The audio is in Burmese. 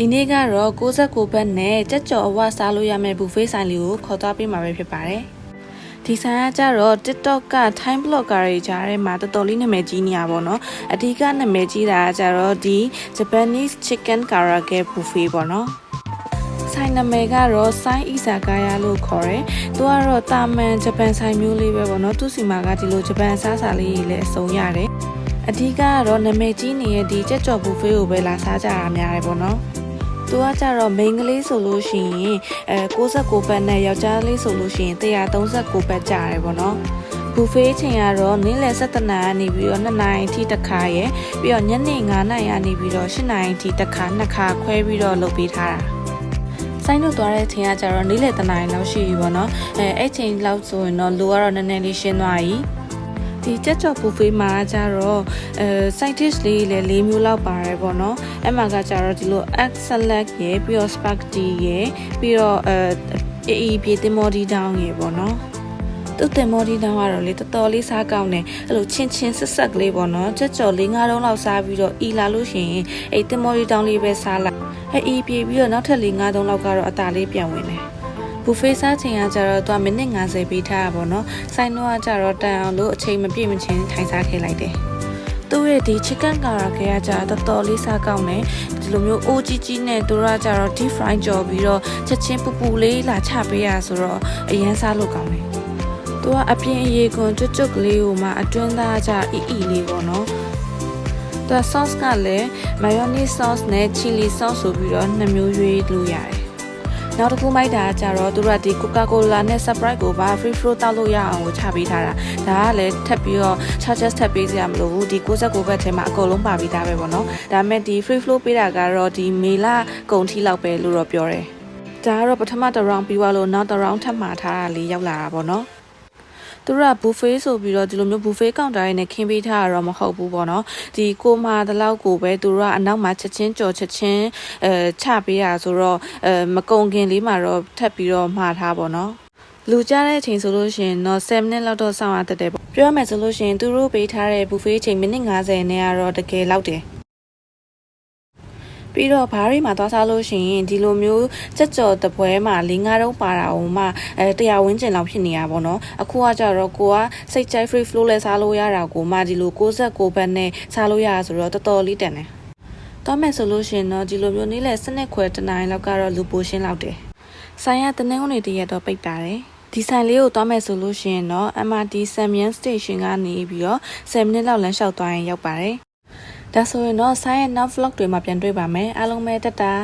ဒီနေ့ကတော့69ဘတ်နဲ့ကြက်ကြော်အဝစားလို့ရမယ့် buffet ဆိုင်လေးကိုခေါ်သွားပေးမှာပဲဖြစ်ပါတယ်ဒီဆိုင်ကကြတော့ TikTok က time blogger တွေကြားထဲမှာတော်တော်လေးနာမည်ကြီးနေရပါတော့အဓိကနာမည်ကြီးတာကကြတော့ဒီ Japanese chicken karaage buffet ပေါ့နော်ဆိုင်နာမည်ကတော့ဆိုင်အီဇာကာယာလို့ခေါ်တယ်။သူကတော့တာမန်ဂျပန်ဆိုင်မျိုးလေးပဲပေါ့နော်။သူ့စီမှာကဒီလိုဂျပန်အစားအစာလေးတွေလည်းအစုံရတယ်။အဓိကကတော့နာမည်ကြီးနေတဲ့ဒီကြက်ကြော်ဘူဖေးကိုပဲလာစားကြတာများတယ်ပေါ့နော်။ သူကကြတော့ main ကလေးဆိုလို့ရှိရင်အဲ69ဘတ်နဲ့ယောက်ျားလေးဆိုလို့ရှိရင်139ဘတ်ကျတယ်ပေါ့နော်။ဘူဖေးချိန်ကတော့နေ့လယ်7နာရီနေပြီးတော့2နာရီအထိတစ်ခါရယ်ပြီးတော့ညနေ9နာရီကနေပြီးတော့8နာရီအထိတစ်ခါနှစ်ခါခွဲပြီးတော့လုပ်ပေးထားတာ။ဆိုင်တို့သွားတဲ့အချိန်ကကျတော့နေ့လယ်တနားရီလောက်ရှိပြီပေါ့နော်အဲအဲ့ချိန်လောက်ဆိုရင်တော့လူကတော့နည်းနည်းလေးရှင်းသွားပြီ ဒီချက်ချော်ပူဖေးမှာကြတော့အဲ side dish လေးလည်း၄မျိုးလောက်ပါတယ်ပေါ့နော်အဲ့မှာကကြတော့ဒီလို egg salad ရယ်ပြီးတော့ spaghetti ရယ်ပြီးတော့အဲအေးပြေတင်မော်ဒီတောင်းရယ်ပေါ့နော်သူ့တင်မော်ဒီတောင်းကတော့လေတော်တော်လေးစားကောင်းတယ်အဲ့လိုချင်းချင်းဆက်ဆက်ကလေးပေါ့နော်ချက်ချော်၄၅တုံးလောက်စားပြီးတော့အီလာလို့ရှိရင်အဲ့တင်မော်ဒီတောင်းလေးပဲစားလိုက်အဲ့အီပြေပြီးတော့နောက်ထပ်၄၅တုံးလောက်ကတော့အသာလေးပြန်ဝင်တယ် ဘူဖေးစားချိန်ကကြတော့သူကမိနစ်50ပေးထားတာပေါ့နော်။ဆိုင်တော့ကကြတော့တန်အောင်လို့အချိန်မပြည့်မချင်းထိုင်စားခဲ့လိုက်တယ်။သူ့ရဲ့ဒီ chicken karaage ကကြတော်တော်လေးစားကောင်းတယ်။ဒီလိုမျိုးအိုးကြီးကြီးနဲ့သူကကြတော့ deep fry ကြော်ပြီးတော့ချက်ချင်းပူပူလေးလာချပေးရဆိုတော့အရင်စားလို့ကောင်းတယ်။သူကအပြင်အရေခွန်ကျွတ်ကျွတ်ကလေးကိုမှအတွင်းသားကြအီအီလေးပေါ့နော်။သူ sauce ကလည်း mayonnaise sauce နဲ့ chili sauce ဆိုပြီးတော့နှစ်မျိုးရွေးလို့ရတယ်။ နောက်တစ်ခုမိုက်တာကကြတော့သူတို့ကဒီ Coca-Cola နဲ့ Sprite ကိုပါ free flow တောက်လို့ရအောင်ကိုချပေးထားတာဒါကလည်းထပ်ပြီးတော့ charges ထပ်ပေးစရာမလိုဘူးဒီ69ဘတ်ထဲမှာအကုန်လုံးပါပြီးသားပဲပေါ့နော်ဒါပေမဲ့ဒီ free flow ပေးတာကတော့ဒီမေလကုန်ထိလောက်ပဲလို့တော့ပြောတယ်ဒါကတော့ပထမတစ် round ပြီးသွားလို့နောက်တစ် round ထပ်မှာထားတာလေးရောက်လာတာပေါ့နော် သူတို့က buffet ဆိုပြီးတော့ဒီလိုမျိုး buffet counter တွေနဲ့ခင်းပေးထားတာတော့မဟုတ်ဘူးပေါ့နော်ဒီကိုမာတလောက်ကိုပဲသူတို့ကအနောက်မှာချက်ချင်းကြော်ချက်ချင်းအဲချပေးရဆိုတော့အဲမကုံခင်လေးမှာတော့ထပ်ပြီးတော့မှားထားပေါ့နော်လူကြတဲ့အချိန်ဆိုလို့ရှိရင်တော့7မိနစ်လောက်တော့စောင့်ရတတ်တယ်ပေါ့ပြောရမယ်ဆိုလို့ရှိရင်သူတို့ပေးထားတဲ့ buffet အချိန်မိနစ်90နဲ့ကတော့တကယ်လောက်တယ် ပြီးတော့ဘားရီမှာသွားစားလို့ရှိရင်ဒီလိုမျိုးကြက်ကြော်တပွဲမှာ၄၅တုံးပါတာဟိုမှအဲတရားဝင်းကျင်လောက်ဖြစ်နေရပါတော့အခုကကြတော့ကိုကစိတ်ကြိုက် free flow လဲစားလို့ရတာကိုမှဒီလို69ဘတ်နဲ့စားလို့ရတာဆိုတော့တော်တော်လေးတန်တယ်တော့မယ်ဆိုလို့ရှိရင်တော့ဒီလိုမျိုးနေ့လယ်စနစ်ခွဲတနိုင်လောက်ကတော့လူပိုရှင်းလောက်တယ်ဆိုင်ရတနင်္ဂနွေတရက်တော့ပိတ်ပါတယ်ဒီဆိုင်လေးကိုသွားမယ်ဆိုလို့ရှိရင်တော့ MRT Samian Station ကနေပြီးတော့10မိနစ်လောက်လမ်းလျှောက်သွားရင်ရောက်ပါတယ် ဒါဆိုရင်တော့ဆိုင်ရဲ့နောက် vlog တွေမှာပြန်တွေ့ပါမယ်အားလုံးပဲတက်တာ